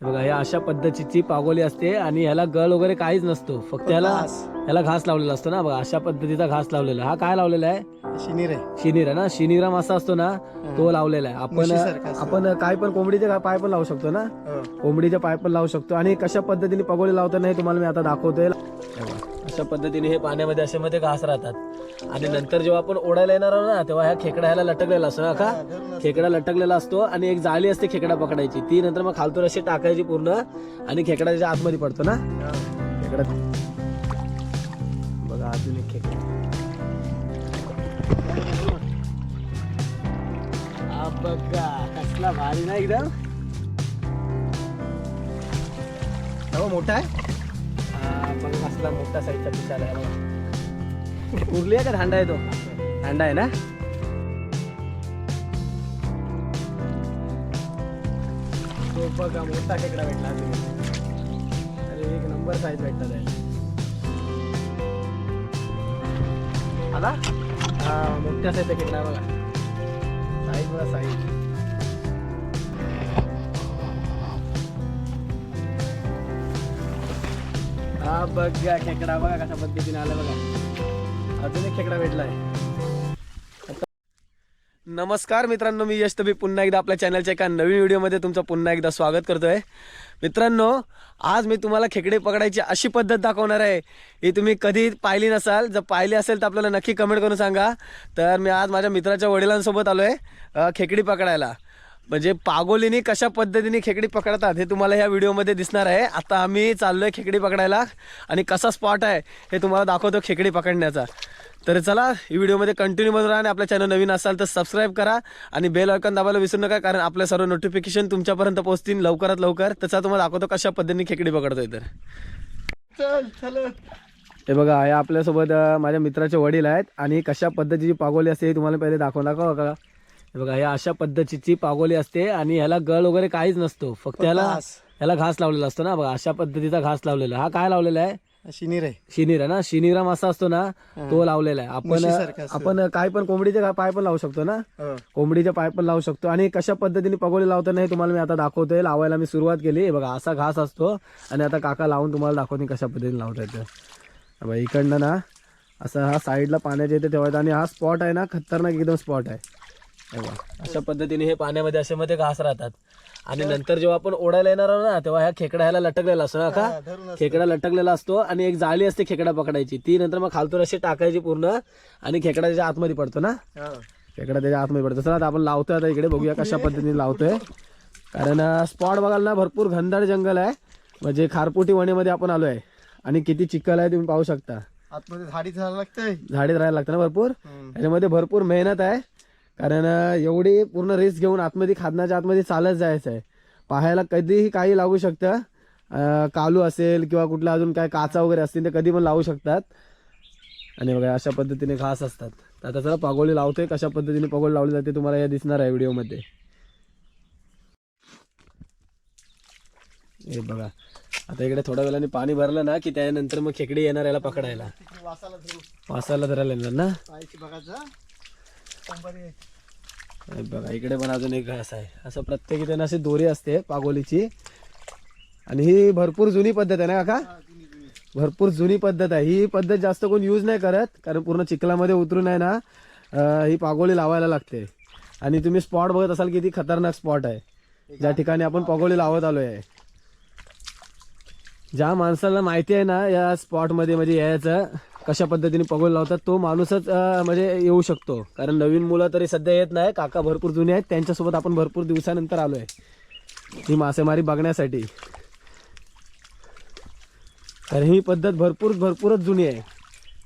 बघा या अशा पद्धतीची पागोली असते आणि ह्याला गळ वगैरे काहीच नसतो. फक्त ह्याला ह्याला घास लावलेला असतो ना बघा अशा पद्धतीचा घास लावलेला. हा काय लावलेला आहे? शिनीर आहे. शिनीर आहे ना? शिनीरा मासा असतो ना तो लावलेला आहे. आपण. आपण काय पण कोंबडीचे पाय पण लावू शकतो ना? हो. कोंबडीचे पाय पण लावू शकतो. आणि कशा पद्धतीने पगोली लावताना हे तुम्हाला मी आता दाखवतोय. अशा पद्धतीने हे पाण्यामध्ये असे मध्ये घास राहतात. आणि नंतर जेव्हा आपण ओढायला येणार आहोत ना तेव्हा ह्या खेकडा ह्याला लटकलेला असतो ना का खेकडा लटकलेला असतो आणि एक जाळी असते खेकडा पकडायची. ती नंतर मग खालतो अशी टाकायची पूर्ण आणि खेकडा त्याच्या आतमध्ये पडतो ना. खेकडा. बघा अजून एक खेकडा. बघा कसला भारी ना एकदम. हो मोठा आहे? बघा कसला मोठा साईजचा पिसाला आहे बघा. उरली आहे का धांडा आहे तो. धांडा आहे ना? तो बघा मोठा खेकडा भेटला अरे एक नंबर साईज भेटला आहे आला? हा मोठ्या साईजचा खेकडा बघा. साईज बघा साईज हा बघा खेकडा बघा कशा पद्धतीने आला बघा. अजून एक खेकडा भेटला आहे. नमस्कार मित्रांनो मी यश तबी पुन्हा एकदा आपल्या चॅनलच्या एका नवीन व्हिडिओमध्ये तुमचं पुन्हा एकदा स्वागत करतोय. मित्रांनो आज मी तुम्हाला खेकडे पकडायची अशी पद्धत दाखवणार आहे ही तुम्ही कधी पाहिली नसाल. जर पाहिली असेल तर आपल्याला नक्की कमेंट करून सांगा. तर मी आज माझ्या मित्राच्या वडिलांसोबत आलो आहे खेकडी पकडायला. म्हणजे पागोलीने कशा पद्धतीने खेकडी पकडतात हे तुम्हाला ह्या व्हिडिओमध्ये दिसणार आहे. आता आम्ही चाललोय खेकडी पकडायला आणि कसा स्पॉट आहे हे तुम्हाला दाखवतो खेकडी पकडण्याचा. तर चला ही व्हिडिओमध्ये कंटिन्यू बनवून राहा आणि आपल्या चॅनल नवीन असाल तर सबस्क्राईब करा आणि बेल आयकॉन दाबायला विसरू नका कारण आपल्या सर्व नोटिफिकेशन तुमच्यापर्यंत पोहोचतील लवकरात लवकर. त्याचा तुम्हाला दाखवतो कशा पद्धतीने खेकडी पकडतोय तर. चल चल. हे बघा हे आपल्यासोबत माझ्या मित्राचे वडील आहेत आणि कशा पद्धतीची पागोली असते हे तुम्हाला पहिले दाखवून दाखवा का हे बघा या अशा पद्धतीची पागोली असते आणि ह्याला गळ वगैरे काहीच नसतो. फक्त ह्याला. ह्याला घास लावलेला असतो ना. बघा अशा पद्धतीचा घास लावलेला. हा काय लावलेला आहे? शिनीर आहे. शिनीर आहे ना? शिनीरा मासा असतो ना तो लावलेला आहे. आपण. आपण काय पण कोंबडीचे पाय पण लावू शकतो ना? हो. कोंबडीचे पाय पण लावू शकतो. आणि कशा पद्धतीने पगोली लावताना हे तुम्हाला मी आता दाखवतोय. लावायला मी सुरुवात केली. हे बघा असा घास असतो. आणि आता काका लावून तुम्हाला दाखवते कशा पद्धतीने लावता येतं. हे बघा इकडनं ना असं हा साईडला पाण्याच्या इथे ठेवायचा. आणि हा स्पॉट आहे ना खतरनाक एकदम स्पॉट आहे. अशा पद्धतीने हे पाण्यामध्ये असे मध्ये घास राहतात. आणि नंतर जेव्हा आपण ओढायला येणार आहोत ना तेव्हा ह्या खेकडा ह्याला लटकलेला असतो ना का. खेकडा लटकलेला असतो आणि एक जाळी असते खेकडा पकडायची. ती नंतर मग खालतून अशी टाकायची पूर्ण आणि खेकडा त्याच्या आतमध्ये पडतो ना. खेकडा त्याच्या आतमध्ये पडतो. चला आता आपण लावतोय आता इकडे बघूया कशा पद्धतीने लावतोय. कारण स्पॉट बघायला ना भरपूर घनदाट जंगल आहे. म्हणजे खारपुटी वणीमध्ये आपण आलोय. आणि किती चिखल आहे तुम्ही पाहू शकता. आतमध्ये झाडी झाला लागतंय. झाडीत राहायला लागतं ना भरपूर? हम्म. याच्यामध्ये भरपूर मेहनत आहे. कारण एवढी पूर्ण रिस्क घेऊन आतमध्ये खादनाच्या आतमध्ये चालत जायचं आहे पाहायला कधीही काही लागू शकतं. कालू असेल किंवा कुठला अजून काय काचा वगैरे असतील ते कधी पण लावू शकतात. आणि बघा अशा पद्धतीने घास असतात. तर आता चला पागोळी लावतोय कशा पद्धतीने पागोळी लावली जाते तुम्हाला या दिसणार आहे व्हिडिओमध्ये. हे बघा आता इकडे थोड्या वेळाने पाणी भरलं ना की त्यानंतर मग खेकडी येणार याला पकडायला. वासाला धरू वासाला धरायला येणार ना? बघायचं बघा इकडे पण अजून एक घास आहे. असं प्रत्येक इथे अशी दोरी असते पागोलीची. आणि ही भरपूर जुनी पद्धत आहे ना काका? भरपूर जुनी पद्धत आहे. ही पद्धत जास्त कोण यूज नाही करत कारण पूर्ण चिखलामध्ये उतरून आहे ना ही पागोळी लावायला लागते. आणि तुम्ही स्पॉट बघत असाल किती खतरनाक स्पॉट आहे. ज्या ठिकाणी आपण पागोली लावत आलोय. आहे ज्या माणसाला माहिती आहे ना या स्पॉटमध्ये म्हणजे यायचं कशा पद्धतीने पगोल लावतात तो माणूसच म्हणजे येऊ शकतो. कारण नवीन मुलं तरी सध्या येत नाही काका भरपूर जुने आहेत त्यांच्यासोबत आपण भरपूर दिवसानंतर आलोय. ही मासेमारी बघण्यासाठी. तर ही पद्धत भरपूर भरपूरच जुनी आहे.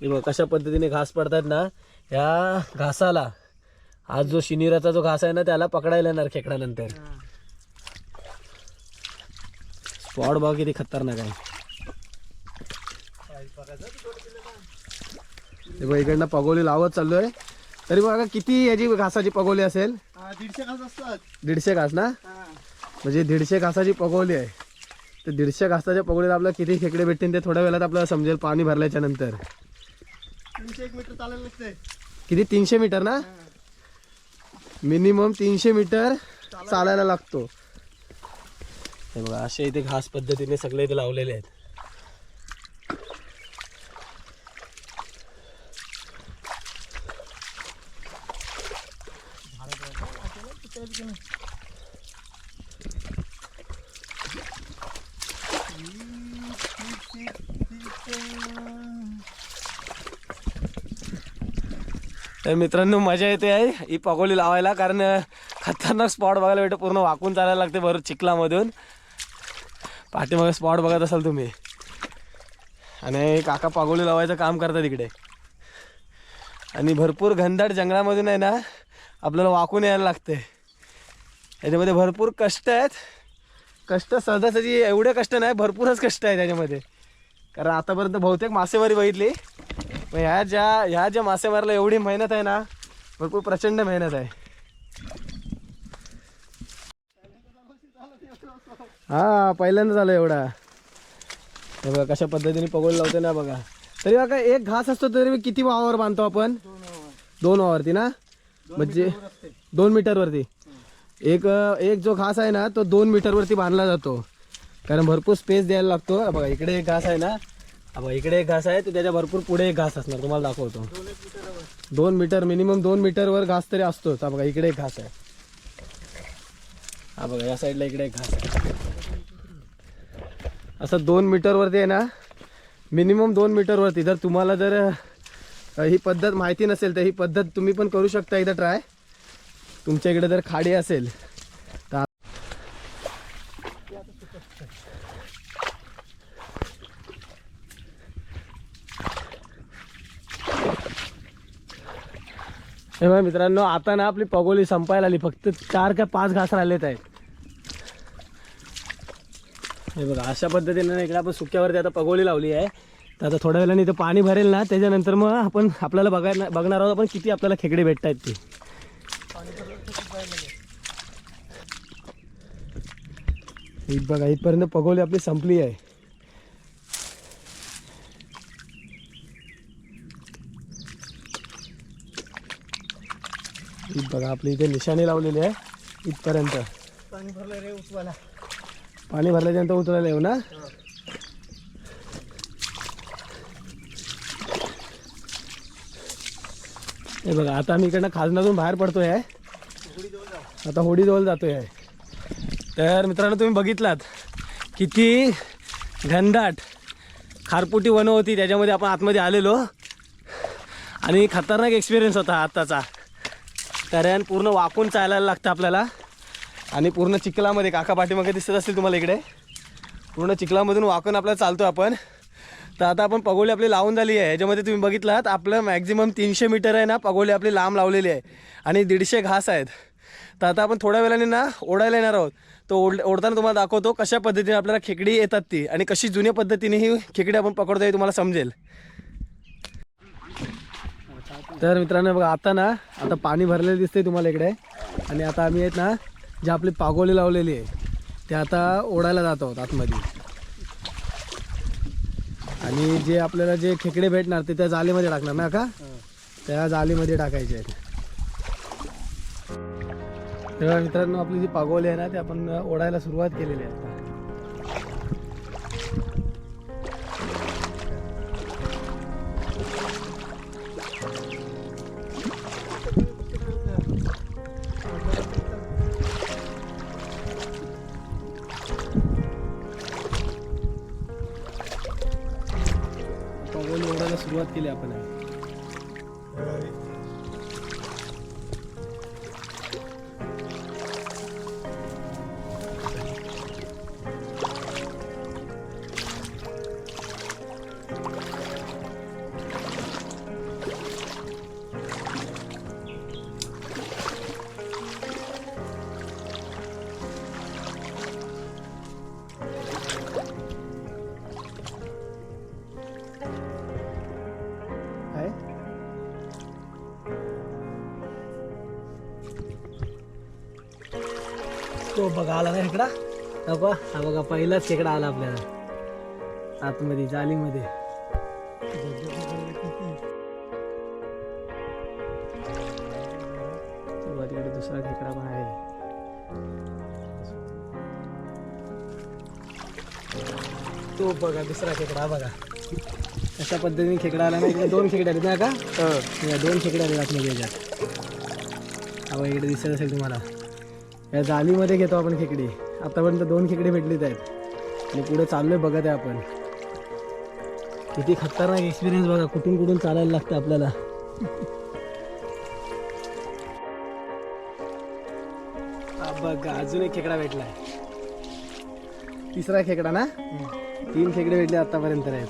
हे बघ कशा पद्धतीने घास पडतात ना ह्या घासाला. आज जो शिनिराचा जो घास आहे ना त्याला पकडायला येणार खेकड्यानंतर. स्पॉट बघा किती खतरनाक आहे. हे बघ इकडनं पगोली लावत चाललोय. तरी बघा किती याची घासाची पगोली असेल? दीडशे घास असतात. दीडशे घास ना. म्हणजे दीडशे घासाची पगोली आहे. तर दीडशे घासाच्या पगोलीत आपल्याला किती खेकडे भेटतील ते थोड्या वेळात आपल्याला समजेल पाणी भरल्याच्या नंतर. तीनशे एक मीटर चालायला लागतंय किती? तीनशे मीटर ना? मिनिमम तीनशे मीटर चालायला लागतो. हे बघा असे इथे घास पद्धतीने सगळे इथे लावलेले आहेत. तर मित्रांनो मजा येते आहे ही पगोली लावायला कारण खतरनाक स्पॉट बघायला भेटतं. पूर्ण वाकून चालायला लागते बरोबर चिखलामधून. पाठीमागे स्पॉट बघत असाल तुम्ही. आणि काका पागोली लावायचं काम करतात इकडे. आणि भरपूर घनदाट जंगलामधून आहे ना आपल्याला वाकून यायला लागते. याच्यामध्ये भरपूर कष्ट आहेत. कष्ट सहजासहजी एवढे कष्ट नाही भरपूरच कष्ट आहे त्याच्यामध्ये. कारण आतापर्यंत बहुतेक मासेमारी बघितली. मग ह्या ज्या ह्या ज्या मासेमारीला एवढी मेहनत आहे ना भरपूर प्रचंड मेहनत आहे. हा पहिल्यांदा झालं एवढा. हे बघा कशा पद्धतीने पगोल लावते ना बघा. तरी बघा एक घास असतो तरी किती वावर बांधतो आपण? दोन वावरती ना? म्हणजे दोन मीटरवरती. एक एक जो घास आहे ना तो दोन मीटरवरती बांधला जातो. कारण भरपूर स्पेस द्यायला लागतो. बघा इकडे एक घास आहे ना. बघा इकडे एक घास आहे तर त्याच्या भरपूर पुढे एक घास असणार. तुम्हाला दाखवतो. दोन मीटर मिनिमम दोन मीटरवर घास तरी असतोच. हा बघा इकडे एक घास आहे. हा बघा या साईडला इकडे एक घास आहे. असं दोन मीटरवरती आहे ना मिनिमम दोन मीटरवरती जर तुम्हाला जर ही पद्धत माहिती नसेल तर ही पद्धत तुम्ही पण करू शकता एकदा ट्राय तुमच्या इकडे जर खाडी असेल तर हे मित्रांनो आता ना आपली पगोली संपायला आली. फक्त चार का पाच घास राहिलेत आहेत. हे बघा अशा पद्धतीने इकडे आपण सुक्यावरती आता पगोली लावली आहे. तर आता थोड्या वेळाने इथं पाणी भरेल ना त्याच्यानंतर मग आपण आपल्याला बघायला बघणार आहोत आपण किती आपल्याला खेकडे भेटत आहेत ते. ही बघा इथपर्यंत पगोली आपली संपली आहे. ही बघा आपली इथे निशाणी लावलेली आहे इथपर्यंत. पाणी भरलं रे उचवायला पाणी भरल्याच्यानंतर उतरायला येऊ ना? हे. बघा आता आम्ही इकडनं खाजनातून बाहेर पडतोय. आता होडीजवळ जातोय. आहे तर मित्रांनो तुम्ही बघितलात किती घनदाट खारपुटी वनं होती. त्याच्यामध्ये आपण आतमध्ये आलेलो. आणि खतरनाक एक्सपिरियन्स होता आत्ताचा. कारण पूर्ण वाकून चालायला लागतं आपल्याला. आणि पूर्ण चिखलामध्ये काका पाठीमागे दिसत असतील तुम्हाला इकडे. पूर्ण चिखलामधून वाकून आपल्याला चालतो आपण. तर आता आपण पगोली आपली लावून झाली आहे. याच्यामध्ये तुम्ही बघितलात आपलं मॅक्झिमम तीनशे मीटर आहे ना पगोली आपली लांब लावलेली आहे. आणि दीडशे घास आहेत. तर आता आपण थोड्या वेळाने ना ओढायला येणार आहोत. तो ओढ ओढताना तुम्हाला दाखवतो कशा पद्धतीने आपल्याला खेकडी येतात ती आणि कशी जुन्या पद्धतीने ही खेकडी आपण पकडतो हे तुम्हाला समजेल. तर मित्रांनो बघा आता ना आता पाणी भरलेलं दिसतंय तुम्हाला इकडे. आणि आता आम्ही आहेत ना जी आपली पागोली लावलेली आहे ते आता ओढायला जात आहोत आतमध्ये. आणि जे आपल्याला जे खेकडे भेटणार ते त्या जालीमध्ये टाकणार ना का? त्या जालीमध्ये टाकायचे आहेत. तेव्हा मित्रांनो आपली जी पागोली आहे ना ते आपण ओढायला सुरुवात केलेली आहे. पागोली ओढायला सुरुवात केली आपण. तो बघा आला ना इकडा. नको हा बघा पहिलाच खेकडा आला आपल्याला. आतमध्ये जालीमध्ये. तिकडे दुसरा खेकडा पण आहे. तो बघा दुसरा खेकडा बघा. अशा पद्धतीने खेकडा आला ना इकडे दोन खेकडे आले ना का? दोन खेकडे आले आतमध्ये याच्यात. हा इकडे दिसत असेल तुम्हाला. या जालीमध्ये घेतो आपण खेकडी. आतापर्यंत दोन खेकडे भेटलीच आहेत. आणि पुढे चाललोय बघत आहे आपण. किती खतरनाक एक्सपिरियन्स बघा कुठून कुठून चालायला लागतं आपल्याला. बघा अजून एक खेकडा भेटलाय. तिसरा खेकडा ना? तीन खेकडे भेटले आतापर्यंत आहेत.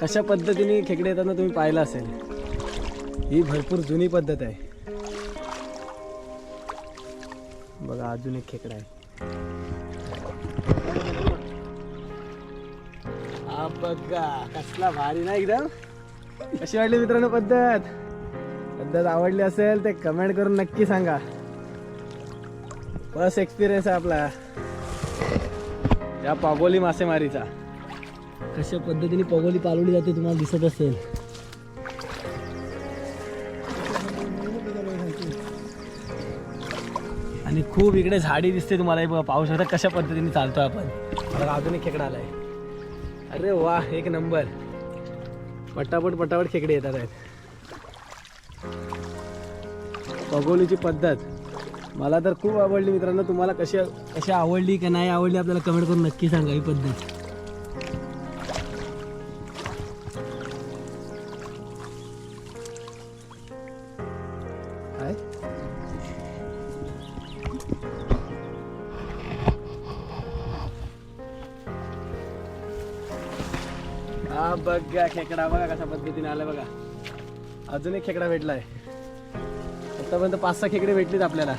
कशा पद्धतीने खेकडे येताना तुम्ही पाहिलं असेल. ही भरपूर जुनी पद्धत आहे. बघा अजून एक खेकडा आहे. हा बघा कसला भारी ना एकदम. कशी वाटली मित्रांनो पद्धत? पद्धत आवडली असेल ते कमेंट करून नक्की सांगा. फर्स्ट एक्सपिरियन्स आहे आपला. या पागोली मासेमारीचा. कशा पद्धतीने पगोली पालवली जाते तुम्हाला दिसत असेल. आणि खूप इकडे झाडी दिसते तुम्हाला. हे बघा पाहू शकता कशा पद्धतीने चालतोय आपण. मला अजून एक खेकडा आलाय. अरे वा एक नंबर. पटापट पटापट खेकडे येतात आहेत. पगोलीची पद्धत. मला तर खूप आवडली मित्रांनो. तुम्हाला कशी कशी आवडली का नाही आवडली आपल्याला कमेंट करून नक्की सांगा ही पद्धत. हा बघा खेकडा बघा कशा पद्धतीने आला बघा. अजून एक खेकडा भेटलाय. आतापर्यंत पाच सहा खेकडे भेटलीत आपल्याला.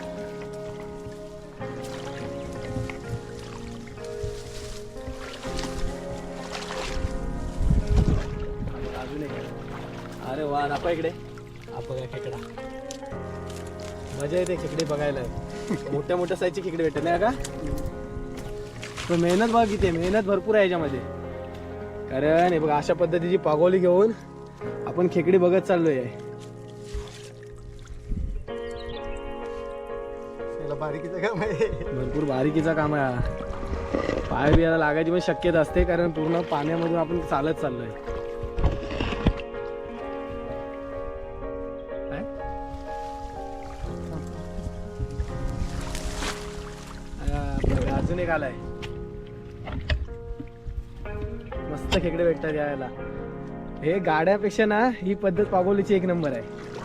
अजून एक. अरे वा दाखवा इकडे. आप बघा खेकडा. मजा येते खेकडे बघायला. मोठ्या मोठ्या साईजची खेकडे भेटत नाही का? मेहनत बघा किती मेहनत भरपूर आहे याच्यामध्ये. कारण हे बघा अशा पद्धतीची पागोली घेऊन आपण खेकडी बघत चाललोय. बारीकीचं काम आहे. भरपूर बारीकीचा काम आहे. पाय बियाला लागायची पण शक्यता असते कारण पूर्ण पाण्यामधून आपण चालत चाललोय. अजून एक आलाय. मस्त खेकडे भेटतात यायला. हे गाड्यापेक्षा ना ही पद्धत पागोलीची एक नंबर आहे.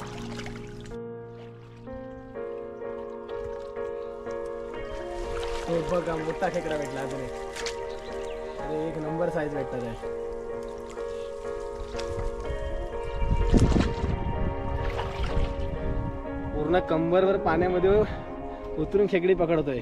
बघा मोठा खेकडा भेटला अजून अरे एक नंबर साईज भेटतात आहे पूर्ण कंबरवर पाण्यामध्ये उतरून खेकडी पकडतोय.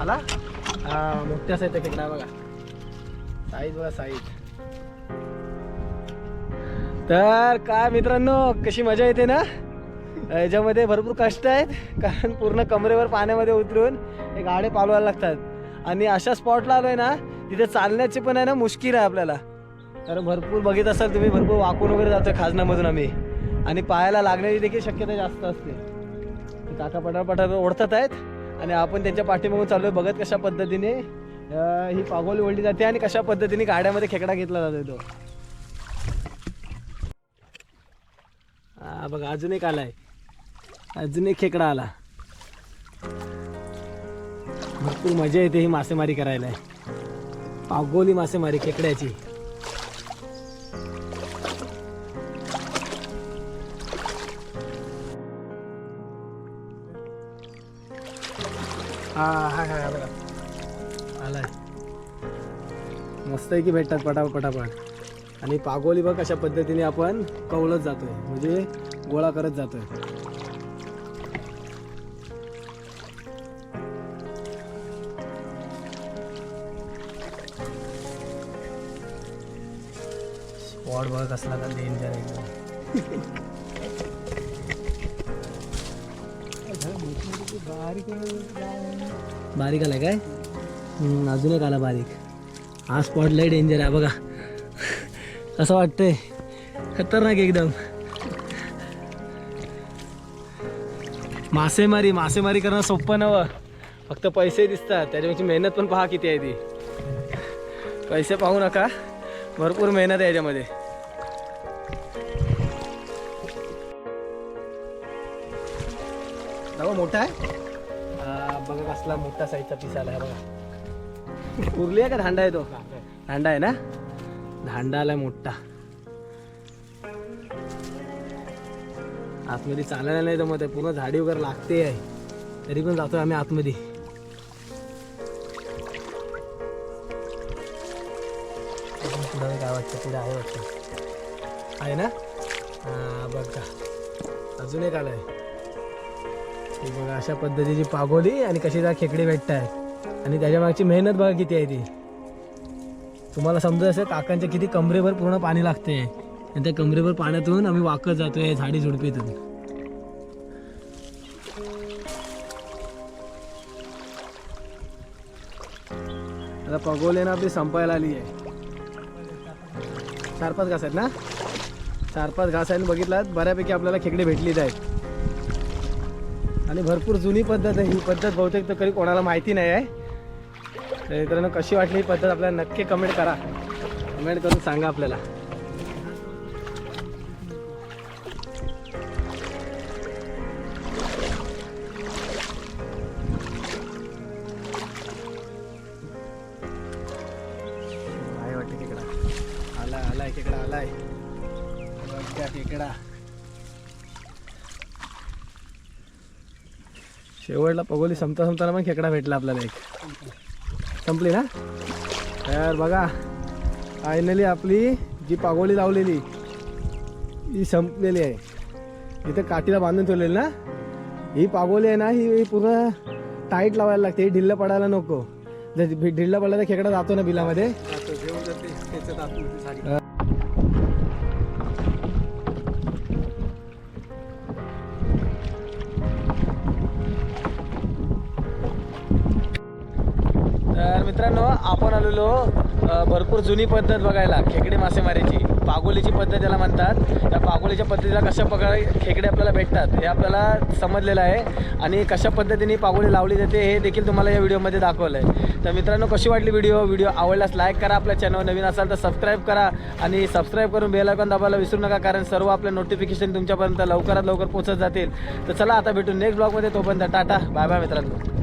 आला हा मोठ्या साईजचा खेकडा बघा साईज बघा साईज तर काय मित्रांनो कशी मजा येते ना? याच्यामध्ये भरपूर कष्ट आहेत कारण पूर्ण कमरेवर पाण्यामध्ये उतरून हे गाडे पालवायला लागतात. आणि अशा स्पॉटला आहे ना तिथे चालण्याची पण आहे ना मुश्किल आहे आपल्याला. कारण भरपूर बघित असाल तुम्ही भरपूर वाकून वगैरे जातो खाजनामधून आम्ही. आणि पायाला लागण्याची देखील शक्यता जास्त असते. काका पठार पठार ओढतात आहेत आणि आपण त्यांच्या पाठीमागून चाललोय. बघत कशा पद्धतीने ही पागोली ओढली जाते आणि कशा पद्धतीने गाड्यामध्ये खेकडा घेतला जातो तो. बघा अजून एक आलाय. अजून एक खेकडा आला. भरपूर मजा येते ही मासेमारी करायला. पागोली मासेमारी खेकड्याची. हा हा हा बघा. आलाय. मस्त आहे की भेटतात पटा पटापट. आणि पागोली बघ कशा पद्धतीने आपण कवळत जातोय. म्हणजे गोळा करत जातोय. स्पॉट बघ कसला तर डेंजर एकदम बारीक आलाय काय? अजून एक आला बारीक. हा स्पॉट लय डेंजर आहे बघा. असं वाटतंय? खतरनाक एकदम. मासेमारी मासेमारी करणं सोपं नवं फक्त पैसे दिसतात. त्याच्यापेक्षा मेहनत पण पहा किती आहे ती. पैसे पाहू नका. भरपूर मेहनत आहे याच्यामध्ये मोठा आहे? हा, बघा कसला मोठा साईजचा पीस आला आहे बघा. उरली आहे का धांडा आहे तो? धांडा आहे ना? धांडा आलाय मोठा. आतमध्ये चालायला नाही जमत आहे पूर्ण झाडी वगैरे लागते आहे. तरी पण जातोय आम्ही आतमध्ये. पुढं काय वाटतं? पुढे आहे वाटतं. आहे ना? हा बघा अजून एक आलाय. हे बघा अशा पद्धतीची पागोली आणि कशी त्या खेकडे भेटत आहेत आणि त्याच्या मागची मेहनत बघा किती आहे ती. तुम्हाला समजत असेल काकांच्या किती कमरेभर पूर्ण पाणी लागते. आणि त्या कमरेभर पाण्यातून आम्ही वाकत जातोय झाडी झुडपीतून. आता पगोले ना आपली संपायला आली आहे. चार पाच घास आहेत ना? चार पाच घास आहेत बघितलात बऱ्यापैकी आपल्याला खेकडे भेटलीच आहेत. आणि भरपूर जुनी पद्धत आहे. ही पद्धत बहुतेक तर कधी कोणाला माहिती नाही आहे. तर मित्रांनो कशी वाटली ही पद्धत आपल्याला नक्की कमेंट करा. कमेंट करून सांगा आपल्याला. आला आला खेकडा आलाय आलाय खेकडा आलाय. बघा शेवटला पगोली संपता संपताना पण खेकडा भेटला आपल्याला एक. संपली ना? तर बघा फायनली आपली जी पागोली लावलेली ही संपलेली आहे. इथं काठीला बांधून ठेवलेली ना? ही पागोली आहे ना ही पूर्ण टाईट लावायला लागते ही ढिल्ल पडायला नको. जर ढिल्ल पडला तर खेकडा जातो ना बिलामध्ये. मित्रांनो आपण आलेलो भरपूर जुनी पद्धत बघायला खेकडे मासेमारीची. पागोलीची पद्धत याला म्हणतात त्या पागोलीच्या पद्धतीला कशा प्रकारे खेकडे आपल्याला भेटतात हे आपल्याला समजलेलं आहे. आणि कशा पद्धतीने पागोली लावली जाते हे देखील तुम्हाला या व्हिडिओमध्ये दाखवलं आहे तर मित्रांनो कशी वाटली व्हिडिओ? व्हिडिओ आवडल्यास लाईक करा. आपल्या चॅनल नवीन असाल तर सबस्क्राईब करा आणि सबस्क्राईब करून बेल आयकॉन दाबायला विसरू नका कारण सर्व आपले नोटिफिकेशन तुमच्यापर्यंत लवकरात लवकर पोहोचत जातील. तर चला आता भेटून नेक्स्ट ब्लॉगमध्ये तोपर्यंत टाटा. बाय बाय मित्रांनो.